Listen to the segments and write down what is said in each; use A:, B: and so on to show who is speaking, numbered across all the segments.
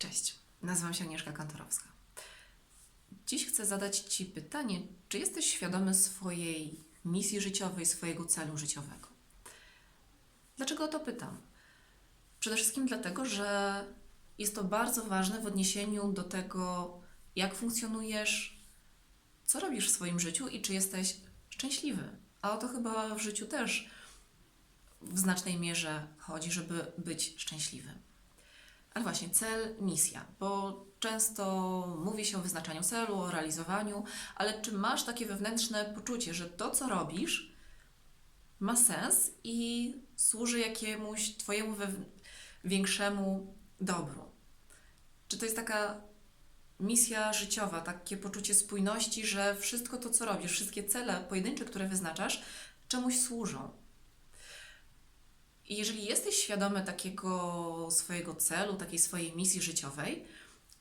A: Cześć, nazywam się Agnieszka Kantorowska. Dziś chcę zadać Ci pytanie, czy jesteś świadomy swojej misji życiowej, swojego celu życiowego? Dlaczego o to pytam? Przede wszystkim dlatego, że jest to bardzo ważne w odniesieniu do tego, jak funkcjonujesz, co robisz w swoim życiu i czy jesteś szczęśliwy. A o to chyba w życiu też w znacznej mierze chodzi, żeby być szczęśliwym. Ale właśnie cel, misja, bo często mówi się o wyznaczaniu celu, o realizowaniu, ale czy masz takie wewnętrzne poczucie, że to, co robisz, ma sens i służy jakiemuś Twojemu większemu dobru? Czy to jest taka misja życiowa, takie poczucie spójności, że wszystko to, co robisz, wszystkie cele pojedyncze, które wyznaczasz, czemuś służą? I jeżeli jesteś świadomy takiego swojego celu, takiej swojej misji życiowej,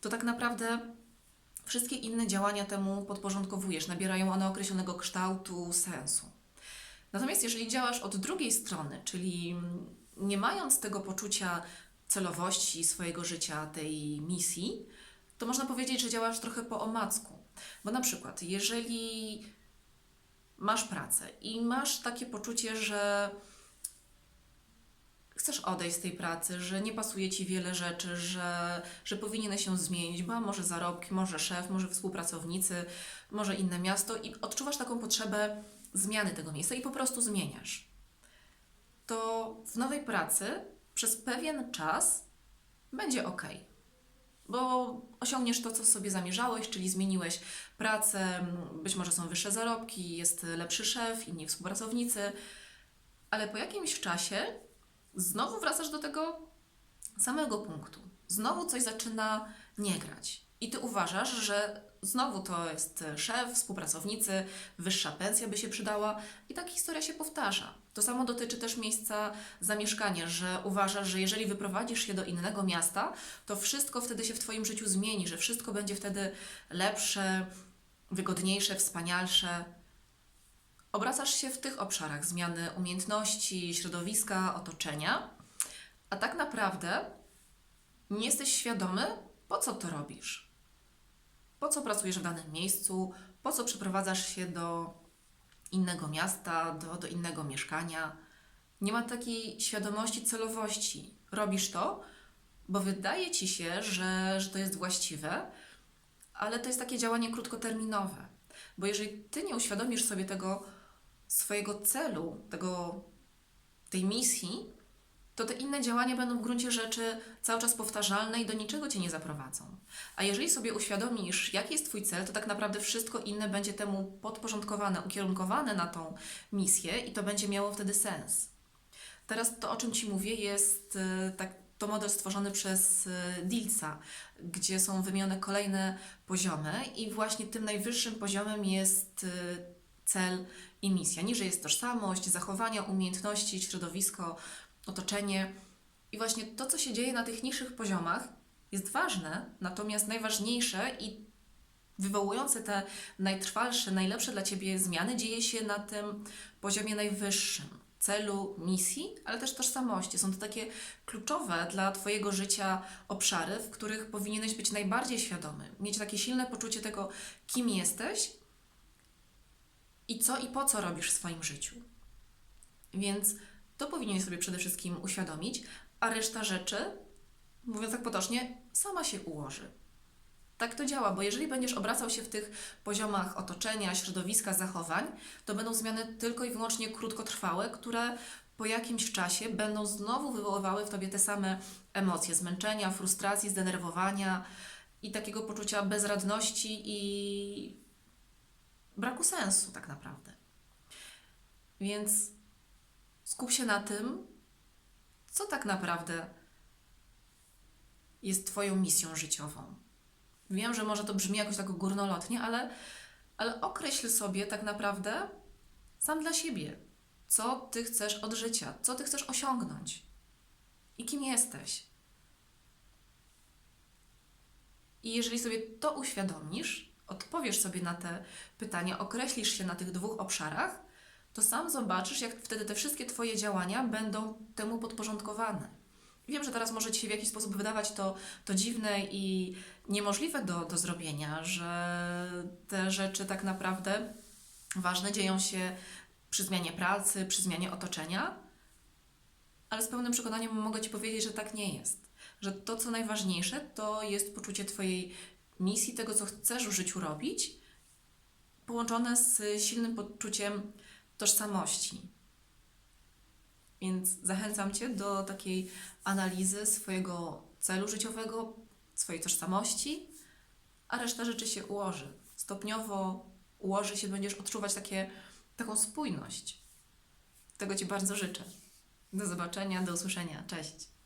A: to tak naprawdę wszystkie inne działania temu podporządkowujesz, nabierają one określonego kształtu, sensu. Natomiast jeżeli działasz od drugiej strony, czyli nie mając tego poczucia celowości swojego życia, tej misji, to można powiedzieć, że działasz trochę po omacku. Bo na przykład, jeżeli masz pracę i masz takie poczucie, że chcesz odejść z tej pracy, że nie pasuje ci wiele rzeczy, że, że powinieneś się zmienić, bo może zarobki, może szef, może współpracownicy, może inne miasto i odczuwasz taką potrzebę zmiany tego miejsca i po prostu zmieniasz. To w nowej pracy przez pewien czas będzie ok. Bo osiągniesz to, co sobie zamierzałeś, czyli zmieniłeś pracę, być może są wyższe zarobki, jest lepszy szef, inni współpracownicy, ale po jakimś czasie znowu wracasz do tego samego punktu. Znowu coś zaczyna nie grać. I ty uważasz, że znowu to jest szef, współpracownicy, wyższa pensja by się przydała, i taka historia się powtarza. To samo dotyczy też miejsca zamieszkania, że uważasz, że jeżeli wyprowadzisz się do innego miasta, to wszystko wtedy się w Twoim życiu zmieni, że wszystko będzie wtedy lepsze, wygodniejsze, wspanialsze. Obracasz się w tych obszarach zmiany umiejętności, środowiska, otoczenia, a tak naprawdę nie jesteś świadomy, po co to robisz. Po co pracujesz w danym miejscu, po co przeprowadzasz się do innego miasta, do, do innego mieszkania. Nie ma takiej świadomości celowości. Robisz to, bo wydaje ci się, że, że to jest właściwe, ale to jest takie działanie krótkoterminowe. Bo jeżeli ty nie uświadomisz sobie tego swojego celu, tego, tej misji, to te inne działania będą w gruncie rzeczy cały czas powtarzalne i do niczego cię nie zaprowadzą. A jeżeli sobie uświadomisz, jaki jest Twój cel, to tak naprawdę wszystko inne będzie temu podporządkowane, ukierunkowane na tą misję i to będzie miało wtedy sens. Teraz to, o czym Ci mówię, jest e, tak, to model stworzony przez e, Dilsa, gdzie są wymienione kolejne poziomy i właśnie tym najwyższym poziomem jest e, cel i misja. Niżej jest tożsamość, zachowania, umiejętności, środowisko, otoczenie. I właśnie to, co się dzieje na tych niższych poziomach, jest ważne, natomiast najważniejsze i wywołujące te najtrwalsze, najlepsze dla Ciebie zmiany dzieje się na tym poziomie najwyższym celu, misji, ale też tożsamości. Są to takie kluczowe dla Twojego życia obszary, w których powinieneś być najbardziej świadomy, mieć takie silne poczucie tego, kim jesteś i co i po co robisz w swoim życiu. Więc to powinieneś sobie przede wszystkim uświadomić, a reszta rzeczy, mówiąc tak potocznie, sama się ułoży. Tak to działa, bo jeżeli będziesz obracał się w tych poziomach otoczenia, środowiska, zachowań, to będą zmiany tylko i wyłącznie krótkotrwałe, które po jakimś czasie będą znowu wywoływały w tobie te same emocje zmęczenia, frustracji, zdenerwowania i takiego poczucia bezradności i braku sensu, tak naprawdę. Więc skup się na tym, co tak naprawdę jest Twoją misją życiową. Wiem, że może to brzmi jakoś tak górnolotnie, ale, ale określ sobie tak naprawdę sam dla siebie, co Ty chcesz od życia, co Ty chcesz osiągnąć i kim jesteś. I jeżeli sobie to uświadomisz, odpowiesz sobie na te pytania, określisz się na tych dwóch obszarach, to sam zobaczysz, jak wtedy te wszystkie Twoje działania będą temu podporządkowane. Wiem, że teraz może Ci się w jakiś sposób wydawać to, to dziwne i niemożliwe do, do zrobienia, że te rzeczy tak naprawdę ważne dzieją się przy zmianie pracy, przy zmianie otoczenia, ale z pełnym przekonaniem mogę Ci powiedzieć, że tak nie jest. Że to, co najważniejsze, to jest poczucie Twojej misji, tego, co chcesz w życiu robić, połączone z silnym poczuciem tożsamości. Więc zachęcam Cię do takiej analizy swojego celu życiowego, swojej tożsamości, a reszta rzeczy się ułoży. Stopniowo ułoży się, będziesz odczuwać takie, taką spójność. Tego Ci bardzo życzę. Do zobaczenia, do usłyszenia. Cześć.